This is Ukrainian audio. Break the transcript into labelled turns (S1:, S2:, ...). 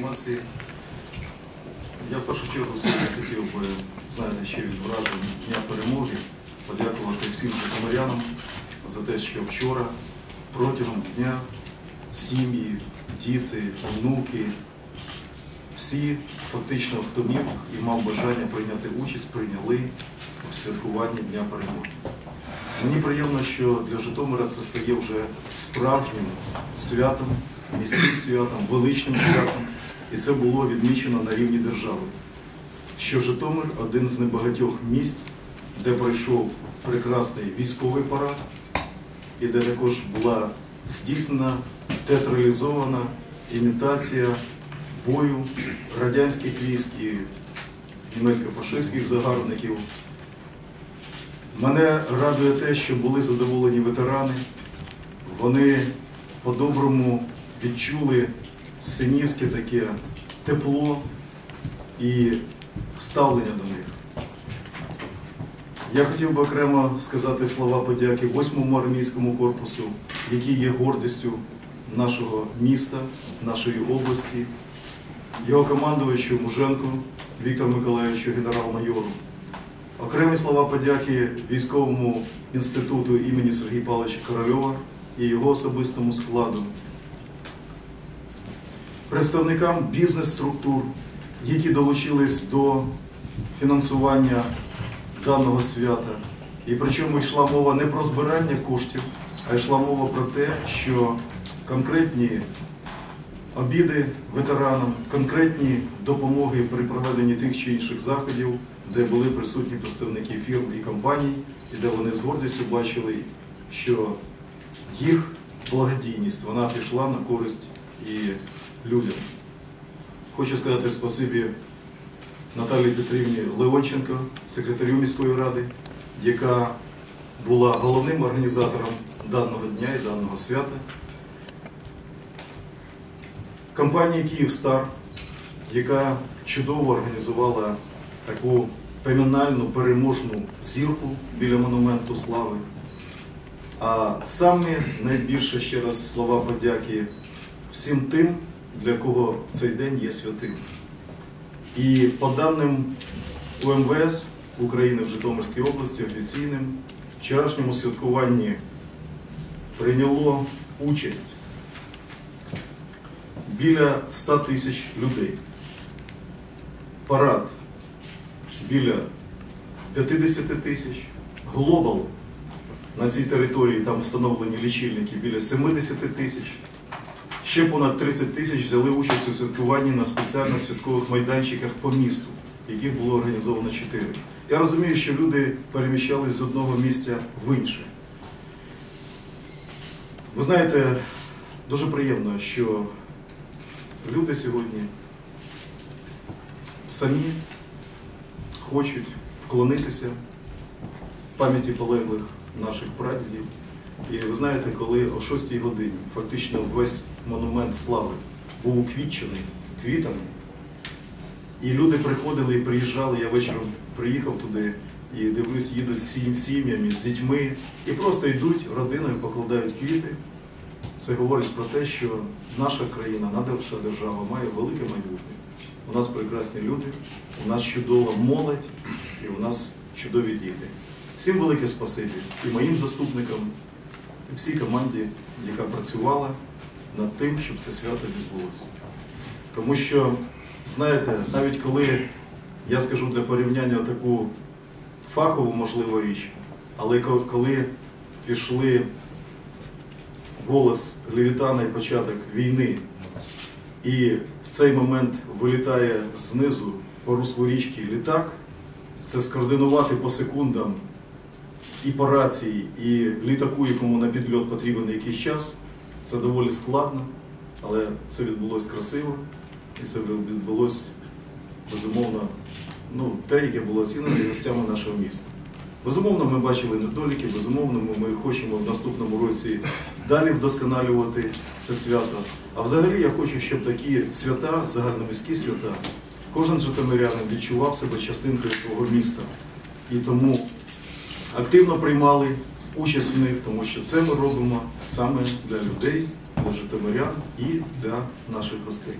S1: інформації. Я в першу чергу сьогодні хотів би, знаєте, ще від вражень Дня перемоги подякувати всім житомирянам за те, що вчора протягом дня сім'ї, діти, онуки, всі фактично, хто міг і мав бажання прийняти участь, прийняли у святкуванні Дня перемоги. Мені приємно, що для Житомира це стає вже справжнім святом, міським святом, величним святом. І це було відмічено на рівні держави. Що Житомир один з небагатьох місць, де пройшов прекрасний військовий парад, і де також була здійснена театралізована імітація бою радянських військ і німецько-фашистських загарбників. Мене радує те, що були задоволені ветерани. Вони по-доброму відчули синівське таке тепло і ставлення до них. Я хотів би окремо сказати слова подяки 8-му армійському корпусу, який є гордістю нашого міста, нашої області, його командувачу Муженку Віктору Миколаївичу, генерал-майору. Окремі слова подяки військовому інституту імені Сергія Павловича Корольова і його особистому складу, представникам бізнес-структур, які долучились до фінансування даного свята. І причому йшла мова не про збирання коштів, а йшла мова про те, що конкретні обіди ветеранам, конкретні допомоги при проведенні тих чи інших заходів, де були присутні представники фірм і компаній, і де вони з гордістю бачили, що їх благодійність вона пішла на користь і людям. Хочу сказати спасибі Наталії Петрівні Леонченко, секретарю міської ради, яка була головним організатором даного дня і даного свята. Компанії Київстар, яка чудово організувала таку поминальну переможну зірку біля монументу слави. А саме найбільше ще раз слова подяки всім тим, для кого цей день є святим. І по даним УМВС України в Житомирській області офіційним вчорашньому святкуванні прийняло участь біля 100 тисяч людей. Парад біля 50 тисяч. Глобал на цій території там встановлені лічильники біля 70 тисяч. Ще понад 30 тисяч взяли участь у святкуванні на спеціально святкових майданчиках по місту, яких було організовано 4. Я розумію, що люди переміщались з одного місця в інше. Ви знаєте, дуже приємно, що люди сьогодні самі хочуть вклонитися пам'яті полеглих наших прадідів. І ви знаєте, коли о 6 годині фактично весь монумент слави був уквітчений квітами, і люди приходили і приїжджали, я вечором приїхав туди і дивлюсь, їдуть з сім- сім'ями, з дітьми, і просто йдуть родиною, покладають квіти. Це говорить про те, що наша країна, наша держава має велике майбутнє. У нас прекрасні люди, у нас чудова молодь і у нас чудові діти. Всім велике спасибі і моїм заступникам, і всій команді, яка працювала над тим, щоб це свято відбулося. Тому що, знаєте, навіть коли я скажу для порівняння таку фахову, можливо, річ, але коли пішли голос Левітана і початок війни, і в цей момент вилітає знизу по руслу річки літак, це скоординувати по секундам і по рації, і літаку, якому на підльот потрібен якийсь час, це доволі складно, але це відбулося красиво, і це відбулося безумовно ну, те, яке було оцінено гостями нашого міста. Безумовно, ми бачили недоліки, безумовно, ми хочемо в наступному році далі вдосконалювати це свято. А взагалі я хочу, щоб такі свята, загальноміські свята, кожен житомирянин відчував себе частинкою свого міста. І тому активно приймали участь в них, тому що це ми робимо саме для людей, для житомирян і для наших гостей.